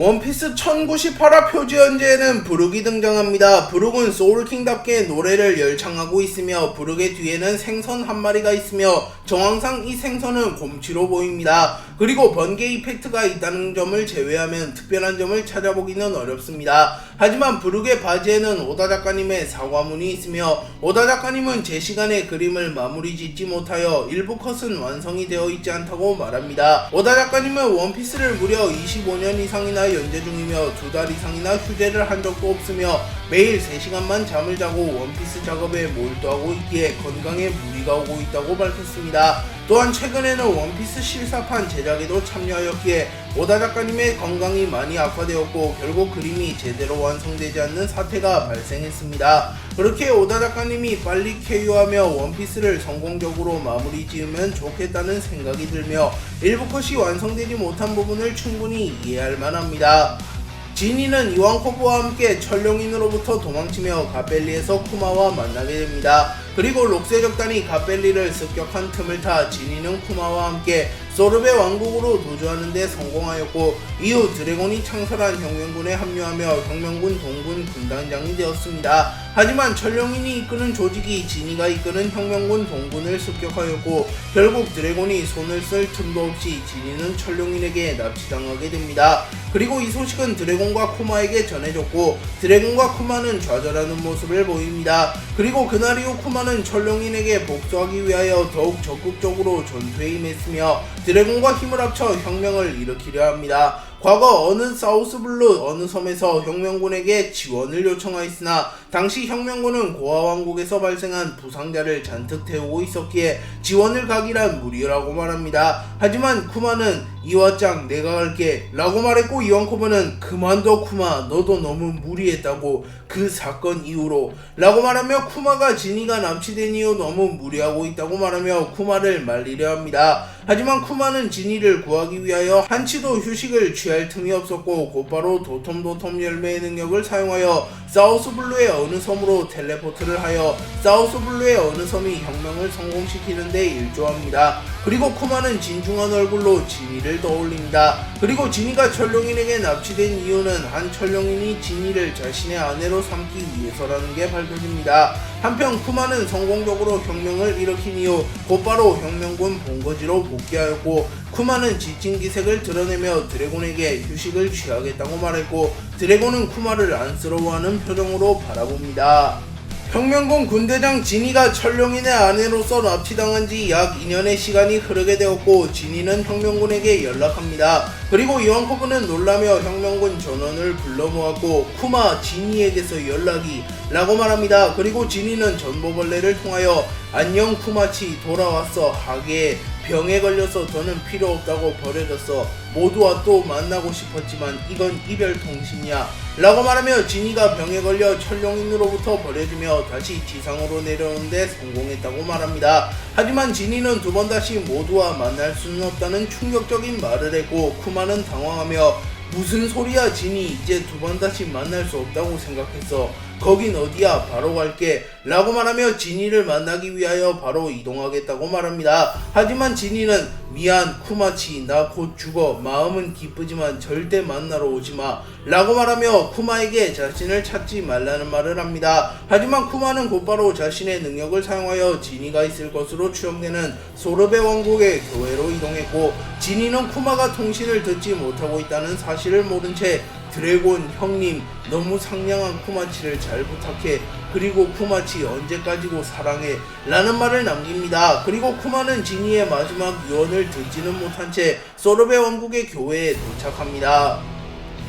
원피스 1098화 표지 연재에는 브룩이 등장합니다. 브룩은 소울킹답게 노래를 열창하고 있으며 브룩의 뒤에는 생선 한 마리가 있으며 정황상 이 생선은 곰치로 보입니다. 그리고 번개 이펙트가 있다는 점을 제외하면 특별한 점을 찾아보기는 어렵습니다. 하지만 브룩의 바지에는 오다 작가님의 사과문이 있으며 오다 작가님은 제 시간에 그림을 마무리 짓지 못하여 일부 컷은 완성이 되어 있지 않다고 말합니다. 오다 작가님은 원피스를 무려 25년 이상이나 연재 중이며 두 달 이상이나 휴재를 한 적도 없으며 매일 3시간만 잠을 자고 원피스 작업에 몰두하고 있기에 건강에 무리가 오고 있다고 밝혔습니다. 또한 최근에는 원피스 실사판 제작에도 참여하였기에 오다 작가님의 건강이 많이 악화되었고 결국 그림이 제대로 완성되지 않는 사태가 발생했습니다. 그렇게 오다 작가님이 빨리 쾌유하며 원피스를 성공적으로 마무리 지으면 좋겠다는 생각이 들며 일부 컷이 완성되지 못한 부분을 충분히 이해할 만합니다. 지니는 이왕코브와 함께 철룡인으로부터 도망치며 가벨리에서 쿠마와 만나게 됩니다. 그리고 록세 적단이 가벨리를 습격한 틈을 타 지니는 쿠마와 함께 소르베 왕국으로 도주하는 데 성공하였고 이후 드래곤이 창설한 혁명군에 합류하며 혁명군 동군 군단장이 되었습니다. 하지만 철룡인이 이끄는 조직이 지니가 이끄는 혁명군 동군을 습격하였고 결국 드래곤이 손을 쓸 틈도 없이 지니는 철룡인에게 납치당하게 됩니다. 그리고 이 소식은 드래곤과 쿠마에게 전해졌고 드래곤과 쿠마는 좌절하는 모습을 보입니다. 그리고 그날 이후 쿠마는 철룡인에게 복수하기 위하여 더욱 적극적으로 전투에 임했으며 드래곤과 힘을 합쳐 혁명을 일으키려 합니다. 과거 어느 사우스블루 어느 섬에서 혁명군에게 지원을 요청하였으나 당시 혁명군은 고아 왕국에서 발생한 부상자를 잔뜩 태우고 있었기에 지원을 가기란 무리라고 말합니다. 하지만 쿠마는 이와짱 내가 갈게 라고 말했고 이완코브는 그만둬 쿠마 너도 너무 무리했다고 그 사건 이후로 라고 말하며 쿠마가 지니가 납치된 이후 너무 무리하고 있다고 말하며 쿠마를 말리려 합니다. 하지만 쿠마는 지니를 구하기 위하여 한치도 휴식을 취할 틈이 없었고 곧바로 도톰도톰 열매의 능력을 사용하여 사우스블루의 어느 섬으로 텔레포트를 하여 사우스블루의 어느 섬이 혁명을 성공시키는데 일조합니다. 그리고 쿠마는 진중한 얼굴로 지니를 떠올립니다. 그리고 지니가 철룡인에게 납치된 이유는 한 철룡인이 지니를 자신의 아내로 삼기 위해서라는 게 밝혀집니다. 한편 쿠마는 성공적으로 혁명을 일으킨 이후 곧바로 혁명군 본거지로 복귀하였고 쿠마는 지친 기색을 드러내며 드래곤에게 휴식을 취하겠다고 말했고 드래곤은 쿠마를 안쓰러워하는 표정으로 바라봅니다. 혁명군 군대장 진이가 철룡인의 아내로서 납치당한 지 약 2년의 시간이 흐르게 되었고 진이는 혁명군에게 연락합니다. 그리고 이완코브는 놀라며 혁명군 전원을 불러 모았고 쿠마 진이에게서 연락이 라고 말합니다. 그리고 진이는 전보벌레를 통하여 안녕 쿠마치 돌아왔어 하게 병에 걸려서 더는 필요 없다고 버려졌어. 모두와 또 만나고 싶었지만 이건 이별 통신이야. 라고 말하며 진이가 병에 걸려 철룡인으로부터 버려지며 다시 지상으로 내려오는데 성공했다고 말합니다. 하지만 진이는 두 번 다시 모두와 만날 수는 없다는 충격적인 말을 했고 쿠마는 당황하며 무슨 소리야 진이 이제 두 번 다시 만날 수 없다고 생각했어. 거긴 어디야 바로 갈게 라고 말하며 진이를 만나기 위하여 바로 이동하겠다고 말합니다. 하지만 진이는 미안 쿠마치 나 곧 죽어 마음은 기쁘지만 절대 만나러 오지 마 라고 말하며 쿠마에게 자신을 찾지 말라는 말을 합니다. 하지만 쿠마는 곧바로 자신의 능력을 사용하여 진이가 있을 것으로 추정되는 소르베 왕국의 교회로 이동했고 진이는 쿠마가 통신을 듣지 못하고 있다는 사실을 모른 채 드래곤 형님 너무 상냥한 쿠마치를 잘 부탁해 그리고 쿠마치 언제까지고 사랑해 라는 말을 남깁니다 그리고 쿠마는 지니의 마지막 유언을 듣지는 못한 채 소르베 왕국의 교회에 도착합니다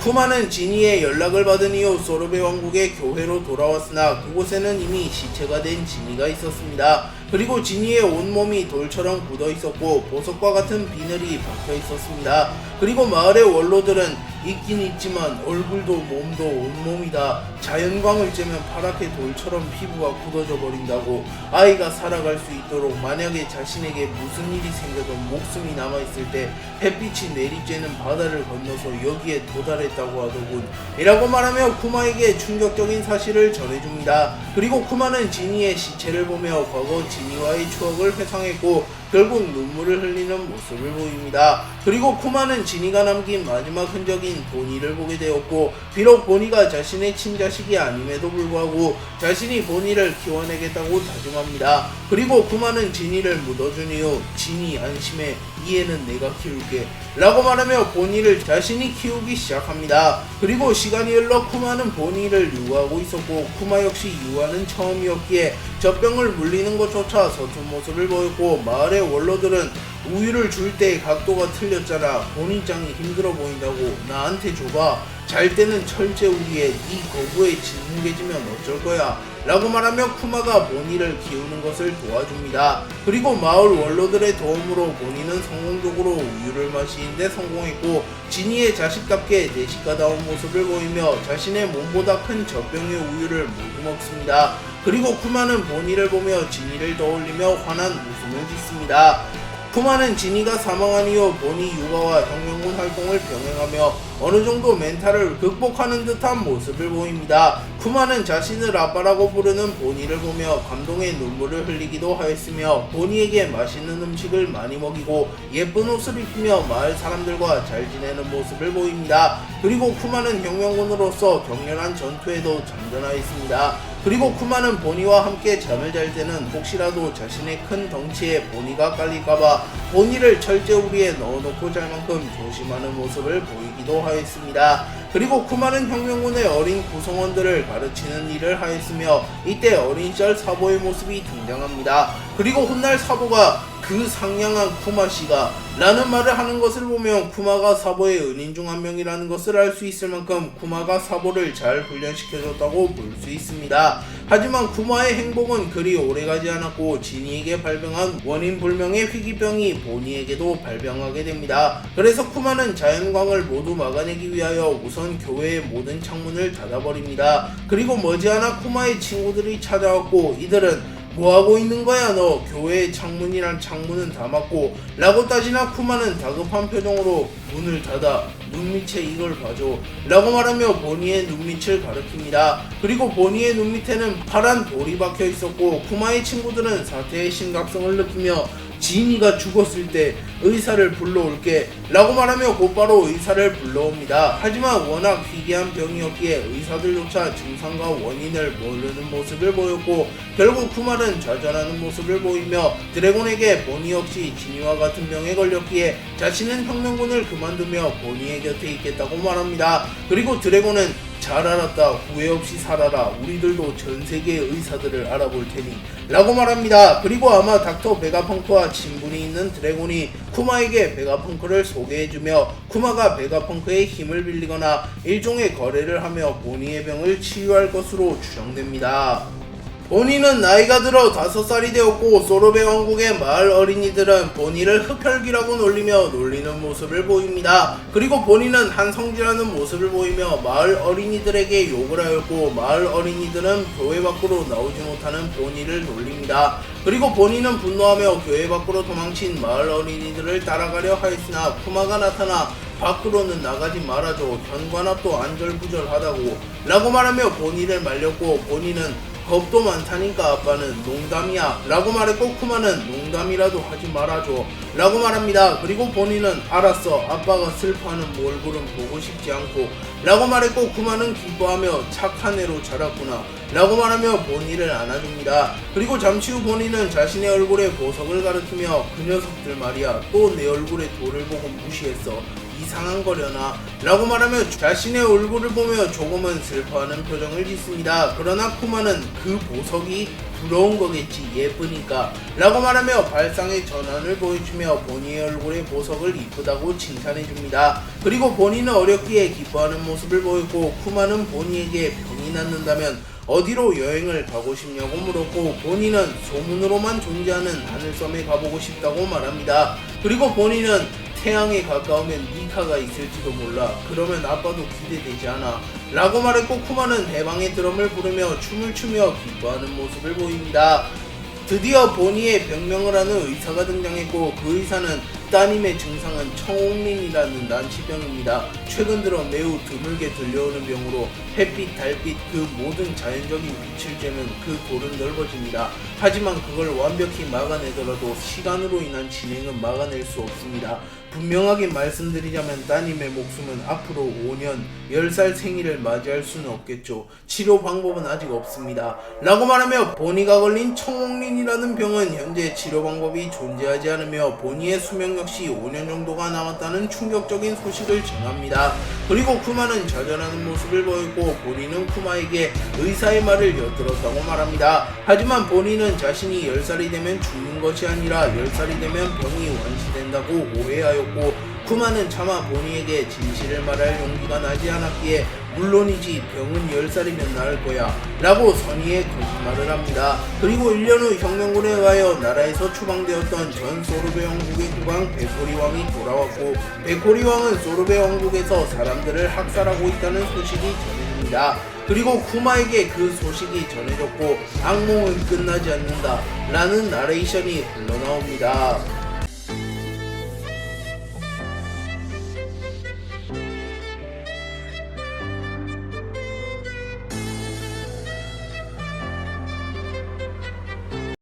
쿠마는 지니의 연락을 받은 이후 소르베 왕국의 교회로 돌아왔으나 그곳에는 이미 시체가 된 지니가 있었습니다. 그리고 지니의 온몸이 돌처럼 굳어 있었고 보석과 같은 비늘이 박혀 있었습니다. 그리고 마을의 원로들은 있긴 있지만 얼굴도 몸도 온몸이다. 자연광을 쬐면 파랗게 돌처럼 피부가 굳어져 버린다고 아이가 살아갈 수 있도록 만약에 자신에게 무슨 일이 생겨도 목숨이 남아있을 때 햇빛이 내리쬐는 바다를 건너서 여기에 도달했다고 하더군. 이라고 말하며 쿠마에게 충격적인 사실을 전해줍니다. 그리고 쿠마는 지니의 시체를 보며 과거 지니와의 추억을 회상했고 결국 눈물을 흘리는 모습을 보입니다. 그리고 쿠마는 진이가 남긴 마지막 흔적인 보니를 보게 되었고 비록 보니가 자신의 친자식이 아님에도 불구하고 자신이 보니를 키워내겠다고 다짐합니다. 그리고 쿠마는 진이를 묻어준 이후 진이 안심해 이해는 내가 키울게 라고 말하며 보니를 자신이 키우기 시작합니다. 그리고 시간이 흘러 쿠마는 보니를 유하고 있었고 쿠마 역시 유하는 처음이었기에 젖병을 물리는 것조차 서툰 모습을 보였고 마을의 원로들은 우유를 줄때 각도가 틀렸잖아 본인장이 힘들어 보인다고 나한테 줘봐 잘 때는 철제 우리에 네 거부에 짓뭉개지면 어쩔 거야 라고 말하며 쿠마가 보니를 키우는 것을 도와줍니다. 그리고 마을 원로들의 도움으로 보니는 성공적으로 우유를 마시는데 성공했고 지니의 자식답게 내식가다운 모습을 보이며 자신의 몸보다 큰 젖병의 우유를 모두 먹습니다. 그리고 쿠마는 보니를 보며 지니를 떠올리며 환한 웃음을 짓습니다. 쿠마는 지니가 사망한 이후 보니 육아와 혁명군 활동을 병행하며 어느 정도 멘탈을 극복하는 듯한 모습을 보입니다. 쿠마는 자신을 아빠라고 부르는 보니를 보며 감동의 눈물을 흘리기도 하였으며 보니에게 맛있는 음식을 많이 먹이고 예쁜 옷을 입히며 마을 사람들과 잘 지내는 모습을 보입니다. 그리고 쿠마는 혁명군으로서 격렬한 전투에도 참전하였습니다. 그리고 쿠마는 보니와 함께 잠을 잘 때는 혹시라도 자신의 큰 덩치에 보니가 깔릴까봐 보니를 철제 우리에 넣어놓고 잘 만큼 조심하는 모습을 보이기도 하였습니다. 그리고 쿠마는 혁명군의 어린 구성원들을 가르치는 일을 하였으며 이때 어린 시절 사보의 모습이 등장합니다. 그리고 훗날 사보가 그 상냥한 쿠마 씨가 라는 말을 하는 것을 보면 쿠마가 사보의 은인 중 한 명이라는 것을 알 수 있을 만큼 쿠마가 사보를 잘 훈련시켜줬다고 볼 수 있습니다. 하지만 쿠마의 행복은 그리 오래가지 않았고 지니에게 발병한 원인 불명의 희귀병이 보니에게도 발병하게 됩니다. 그래서 쿠마는 자연광을 모두 막아내기 위하여 우선 교회의 모든 창문을 닫아버립니다. 그리고 머지않아 쿠마의 친구들이 찾아왔고 이들은 뭐하고 있는 거야? 너 교회의 창문이란 창문은 다 막고 라고 따지나 쿠마는 다급한 표정으로 문을 닫아 눈밑에 이걸 봐줘 라고 말하며 보니의 눈밑을 가리킵니다. 그리고 보니의 눈밑에는 파란 돌이 박혀 있었고 쿠마의 친구들은 사태의 심각성을 느끼며 지인이가 죽었을 때 의사를 불러올게 라고 말하며 곧바로 의사를 불러옵니다. 하지만 워낙 희귀한 병이었기에 의사들조차 증상과 원인을 모르는 모습을 보였고 결국 쿠말은 좌절하는 모습을 보이며 드래곤에게 보니 역시 지니와 같은 병에 걸렸기에 자신은 혁명군을 그만두며 보니의 곁에 있겠다고 말합니다. 그리고 드래곤은 잘 알았다. 후회 없이 살아라. 우리들도 전 세계의 의사들을 알아볼 테니. 라고 말합니다. 그리고 아마 닥터 베가펑크와 친분이 있는 드래곤이 쿠마에게 베가펑크를 소개해주며 쿠마가 베가펑크의 힘을 빌리거나 일종의 거래를 하며 보니의 병을 치유할 것으로 추정됩니다. 보니는 나이가 들어 다섯 살이 되었고 소르베 왕국의 마을 어린이들은 보니를 흡혈귀라고 놀리며 놀리는 모습을 보입니다. 그리고 보니는 한성질하는 모습을 보이며 마을 어린이들에게 욕을 하였고 마을 어린이들은 교회 밖으로 나오지 못하는 보니를 놀립니다. 그리고 보니는 분노하며 교회 밖으로 도망친 마을 어린이들을 따라가려 하였으나 쿠마가 나타나 밖으로는 나가지 말아줘 현관 앞도 안절부절하다고 라고 말하며 보니를 말렸고 보니는 겁도 많다니까 아빠는. 농담이야. 라고 말했고 쿠마는 농담이라도 하지 말아줘. 라고 말합니다. 그리고 본인은 알았어. 아빠가 슬퍼하는 얼굴은 보고 싶지 않고. 라고 말했고 쿠마는 기뻐하며 착한 애로 자랐구나. 라고 말하며 본인을 안아줍니다. 그리고 잠시 후 본인은 자신의 얼굴에 보석을 가르치며 그 녀석들 말이야. 또 내 얼굴에 돌을 보고 무시했어 이상한 거려나 라고 말하며 자신의 얼굴을 보며 조금은 슬퍼하는 표정을 짓습니다. 그러나 쿠마는 그 보석이 부러운 거겠지 예쁘니까 라고 말하며 발상의 전환을 보여주며 본인의 얼굴에 보석을 이쁘다고 칭찬해줍니다. 그리고 본인은 어렵기에 기뻐하는 모습을 보였고 쿠마는 본인에게 병이 낫는다면 어디로 여행을 가고 싶냐고 물었고 본인은 소문으로만 존재하는 하늘섬에 가보고 싶다고 말합니다. 그리고 본인은 태양에 가까우면 니카가 있을지도 몰라. 그러면 아빠도 기대되지 않아. 라고 말했고 쿠마는 해방의 드럼을 부르며 춤을 추며 기뻐하는 모습을 보입니다. 드디어 보니의 병명을 하는 의사가 등장했고 그 의사는 따님의 증상은 청홍린이라는 난치병입니다. 최근 들어 매우 드물게 들려오는 병으로 햇빛, 달빛 그 모든 자연적인 빛을 쬐면 그 돌은 넓어집니다. 하지만 그걸 완벽히 막아내더라도 시간으로 인한 진행은 막아낼 수 없습니다. 분명하게 말씀드리자면 따님의 목숨은 앞으로 5년 10살 생일을 맞이할 수는 없겠죠. 치료 방법은 아직 없습니다. 라고 말하며 보니가 걸린 청홍린이라는 병은 현재 치료 방법이 존재하지 않으며 보니의 수명 역시 5년 정도가 남았다는 충격적인 소식을 전합니다. 그리고 쿠마는 좌절하는 모습을 보였고 본인은 쿠마에게 의사의 말을 엿들었다고 말합니다. 하지만 본인은 자신이 10살이 되면 죽는 것이 아니라 10살이 되면 병이 완치 된다고 오해하였고 쿠마는 차마 보니에게 진실을 말할 용기가 나지 않았기에 물론이지 병은 10살이면 나을 거야 라고 선의의 거짓말을 합니다. 그리고 1년 후 혁명군에 의하여 나라에서 추방되었던 전 소르베 왕국의 국왕 베코리 왕이 돌아왔고 베코리 왕은 소르베 왕국에서 사람들을 학살하고 있다는 소식이 전해집니다. 그리고 쿠마에게 그 소식이 전해졌고 악몽은 끝나지 않는다 라는 나레이션이 흘러나옵니다.